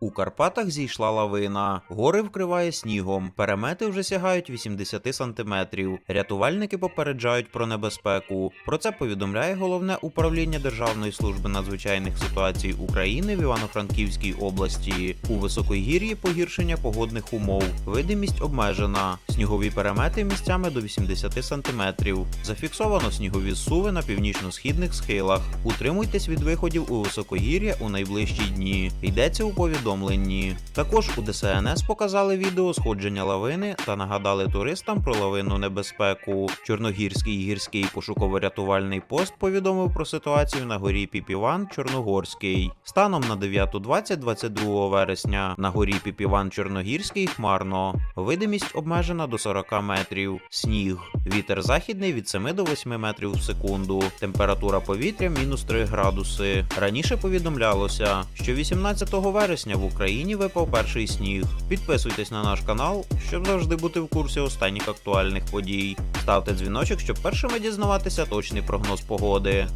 У Карпатах зійшла лавина, гори вкриває снігом, перемети вже сягають 80 сантиметрів. Рятувальники попереджають про небезпеку. Про це повідомляє головне управління Державної служби надзвичайних ситуацій України в Івано-Франківській області. У високогір'ї погіршення погодних умов. Видимість обмежена. Снігові перемети місцями до 80 сантиметрів. Зафіксовано снігові зсуви на північно-східних схилах. Утримуйтесь від виходів у високогір'я у найближчі дні. Йдеться у повідомленні. Також у ДСНС показали відео сходження лавини та нагадали туристам про лавинну небезпеку. Чорногірський гірський пошуково-рятувальний пост повідомив про ситуацію на горі Піпіван Чорногорський. Станом на 9.20 22 вересня на горі Піпіван Чорногірський хмарно. Видимість обмежена до 40 метрів. Сніг. Вітер західний від 7 до 8 метрів в секунду. Температура повітря мінус 3 градуси. Раніше повідомлялося, що 18 вересня в Україні випав перший сніг. Підписуйтесь на наш канал, щоб завжди бути в курсі останніх актуальних подій. Ставте дзвіночок, щоб першими дізнаватися точний прогноз погоди.